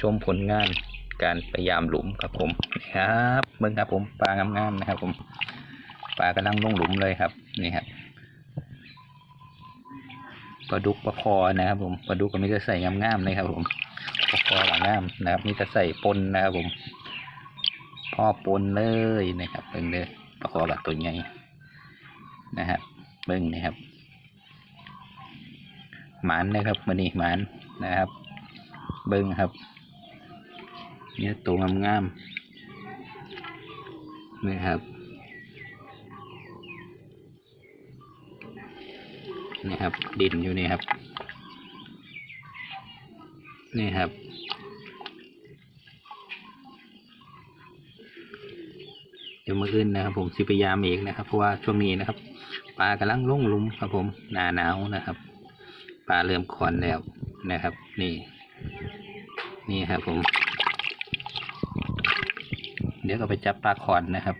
ชมผลงานการพยายามหลุมครับผมครับเบิ่งครับผมปลางามๆนะครับผมปลากำลังลงหลุมเลยครับนี่ครับปลาดุกปลาคอนะครับผมปลาดุกก็มีแต่ใส่งามๆเลยครับผมปลาคอหลางามนะครับมีแต่ใส่ปนนะครับผมพ่อปนเลยนะครับเบิ่งเลยปลาคอกับตัวใหญ่นะครับเบิ่งนะครับหมานนะครับมันนี่หมานนะครับ เบิ้งครับ เนี่ยตัวงามๆนี่ครับนี่ครับ ดินอยู่นี่ครับ นี่ครับ เดี๋ยวมาอื่นนะครับ ผมสิพยายามอีกนะครับ เพราะว่าช่วงนี้นะครับปลากำลังลงลุมครับผมหนาหนาวนะครับปลาเริ่มคลอนแล้วนะครับ นี่ นี่ครับผม เดี๋ยวก็ไปจับปลาขอนนะครับ